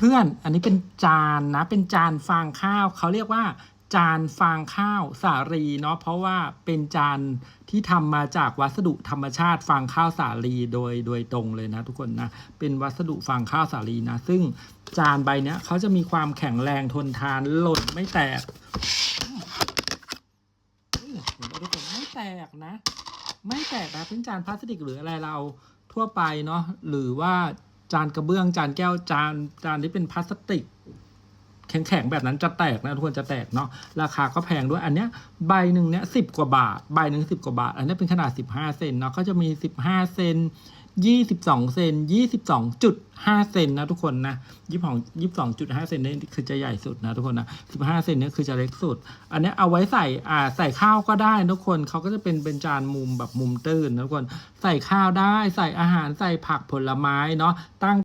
เพื่อนๆ อันนี้เป็นจานนะ เป็นจานฟางข้าว เขาเรียกว่า จานฟางข้าวสาลีเนาะ เพราะว่าเป็นจานที่ทำมาจากวัสดุธรรมชาติฟางข้าวสาลีโดยโดยตรงเลยนะทุกคนนะ เป็นวัสดุฟางข้าวสาลีนะ ซึ่งจานใบเนี้ยเขาจะมีความแข็งแรงทนทานหล่นไม่แตกทุกคนไม่แตกนะ ไม่แตกนะเป็นจานพลาสติกหรืออะไรเราทั่วไปเนาะ หรือว่า จานกระเบื้องจานแก้วจานจานที่เป็นพลาสติก แข็งๆแบบนั้นจะแตกนะทุกคนจะแตกเนาะราคาก็แพงด้วยอันเนี้ยใบหนึ่งเนี้ยสิบกว่าบาทใบหนึ่งสิบกว่าบาท อันนี้เป็นขนาดสิบห้าเซนเนาะก็จะมีสิบห้าเซนยี่สิบสองเซนยี่สิบสองจุดห้าเซนนะทุกคนนะยี่สองยี่สองจุดห้าเซนนี่คือจะใหญ่สุดนะทุกคนนะสิบห้าเซนนี่คือจะเล็กสุด อันนี้เอาไว้ใส่อ่าใส่ข้าวก็ได้ทุกคนเขาก็จะเป็นเป็นจานมุมแบบมุมตื้นนะทุกคน ใส่ข้าวได้ ใส่อาหาร ใส่ผักผลไม้เนาะ ตั้ง